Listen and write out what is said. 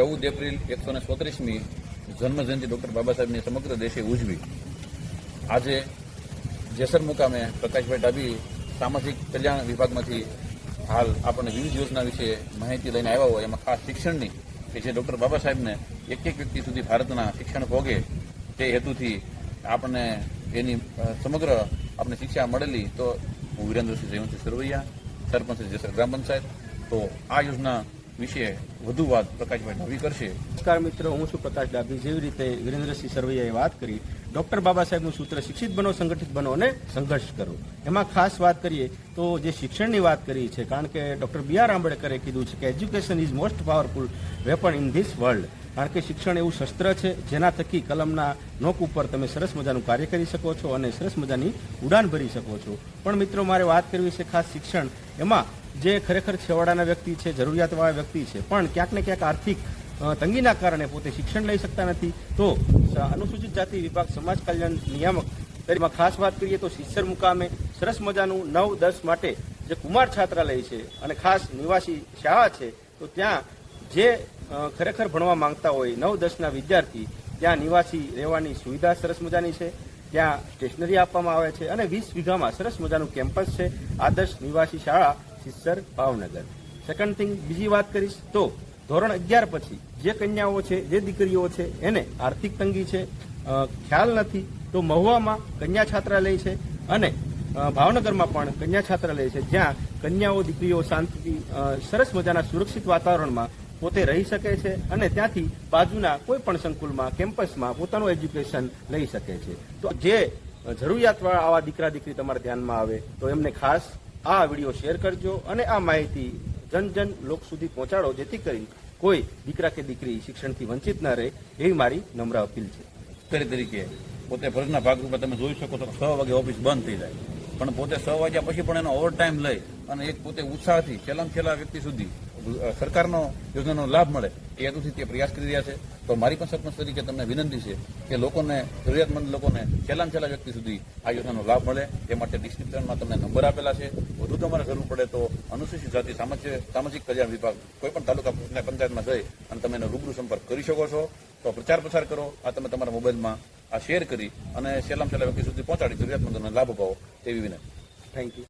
ચૌદ એપ્રિલ એકસો ને ચોત્રીસમી જન્મજયંતિ ડોક્ટર બાબા સાહેબની સમગ્ર દેશે ઉજવી. આજે જેસર મુકામે પ્રકાશભાઈ ડાબી સામાજિક કલ્યાણ વિભાગમાંથી હાલ આપણને વિવિધ યોજના વિશે માહિતી લઈને આવ્યા હોય, એમાં ખાસ શિક્ષણની કે જે ડોક્ટર બાબા સાહેબને એક એક વ્યક્તિ સુધી ભારતના શિક્ષણ ભોગે તે હેતુથી આપણને એની સમગ્ર આપણે શિક્ષા મળેલી તો હું વિરેન્દ્રસિંહ જયવંતસિંહ સરવૈયા, સરપંચ જેસર ગ્રામ પંચાયત. તો આ યોજના વિશે વધુ વાત પ્રકાશભાઈ ડાભી કરશે. નમસ્કાર મિત્રો, હું છું પ્રકાશ ડાભી. જેવી રીતે વિરેન્દ્રસિંહ સરવૈયાએ વાત કરી, ડોક્ટર બાબા સાહેબનું સૂત્ર, શિક્ષિત બનો, સંગઠિત બનો અને સંઘર્ષ કરો. એમાં ખાસ વાત કરીએ તો જે શિક્ષણની વાત કરી છે, કારણ કે ડોક્ટર બી આર આંબેડકરે કીધું છે કે education is most powerful weapon in this world કારણ કે શિક્ષણ એવું શસ્ત્ર છે, જેના થકી કલમના નોક ઉપર તમે સરસ મજાનું કાર્ય કરી શકો છો અને સરસ મજાની ઉડાન ભરી શકો છો. પણ મિત્રો, મારે વાત કરવી છે ખાસ શિક્ષણ. એમાં જે ખરેખર છેવાડાના વ્યક્તિ છે, જરૂરિયાતવાળા વ્યક્તિ છે, પણ ક્યાંક ને ક્યાંક આર્થિક તંગીના કારણે પોતે શિક્ષણ લઈ શકતા નથી. તો અનુસૂચિત જાતિ વિભાગ સમાજ કલ્યાણ નિયામક તરીમાં ખાસ વાત કરીએ તો શિક્ષર મુકામે સરસ મજાનું નવ દસ માટે જે કુમાર છાત્રાલય છે અને ખાસ નિવાસી શાળા છે, તો ત્યાં જે ખરેખર ભણવા માંગતા હોય નવ દસના વિદ્યાર્થી, ત્યાં નિવાસી રહેવાની સુવિધા સરસ મજાની છે, ત્યાં સ્ટેશનરી આપવામાં આવે છે અને વીસ વીઘામાં સરસ મજાનું કેમ્પસ છે. આદર્શ નિવાસી શાળા સિસ્સર ભાવનગર. સેકન્ડ થિંગ બીજી વાત કરીશ તો, ધોરણ અગિયાર પછી જે કન્યાઓ છે, જે દીકરીઓ છે, એને આર્થિક તંગી છે ખ્યાલ નથી, તો મહુવામાં કન્યા છાત્રાલય છે અને ભાવનગરમાં પણ કન્યા છાત્રાલય છે. જ્યાં કન્યાઓ, દીકરીઓ શાંતિથી સરસ મજાના સુરક્ષિત વાતાવરણમાં પોતે રહી શકે છે અને ત્યાંથી બાજુના કોઈ પણ સંકુલમાં, કેમ્પસમાં પોતાનું એજ્યુકેશન લઈ શકે છે. તો જે જરૂરિયાતવાળા આવા દીકરા દીકરી તમારા ધ્યાનમાં આવે તો એમને ખાસ આ વીડિયો શેર કરજો અને આ માહિતી જન જન લોક સુધી પહોંચાડો, જેથી કરી કોઈ દીકરા કે દીકરી શિક્ષણથી વંચિત ન રહે એવી મારી નમ્ર અપીલ છે. તરીકે પોતે ફરજના ભાગરૂપે તમે જોઈ શકો છો છ વાગે ઓફિસ બંધ થઈ જાય. પણ પોતે છ વાગ્યા પછી પણ એનો ઓવર ટાઈમ લઈ અને એક પોતે ઉત્સાહથી છેલ્લામાં છેલ્લા વ્યક્તિ સુધી સરકારનો યોજનાનો લાભ મળે એ હેતુથી તે પ્રયાસ કરી રહ્યા છે. તો મારી પણ સરપંચ તરીકે તમને વિનંતી છે કે લોકોને, જરૂરિયાતમંદ લોકોને છેલ્લામાં છેલ્લા વ્યક્તિ સુધી આ યોજનાનો લાભ મળે. તે માટે ડિસ્ક્રિપ્શનમાં તમને નંબર આપેલા છે. વધુ તમારે જરૂર પડે તો અનુસૂચિત જાતિ સામાજિક સામાજિક કલ્યાણ વિભાગ કોઈપણ તાલુકા પંચાયતમાં જઈ અને તમે એનો રૂબરૂ સંપર્ક કરી શકો છો. તો પ્રચાર પ્રસાર કરો. આ તમે તમારા મોબાઈલમાં આ શેર કરી અને છેલ્લામાં છેલ્લા વ્યક્તિ સુધી પહોંચાડી, જરૂરિયાતમંદોને લાભ અપાવો તેવી વિનંતી. Thank you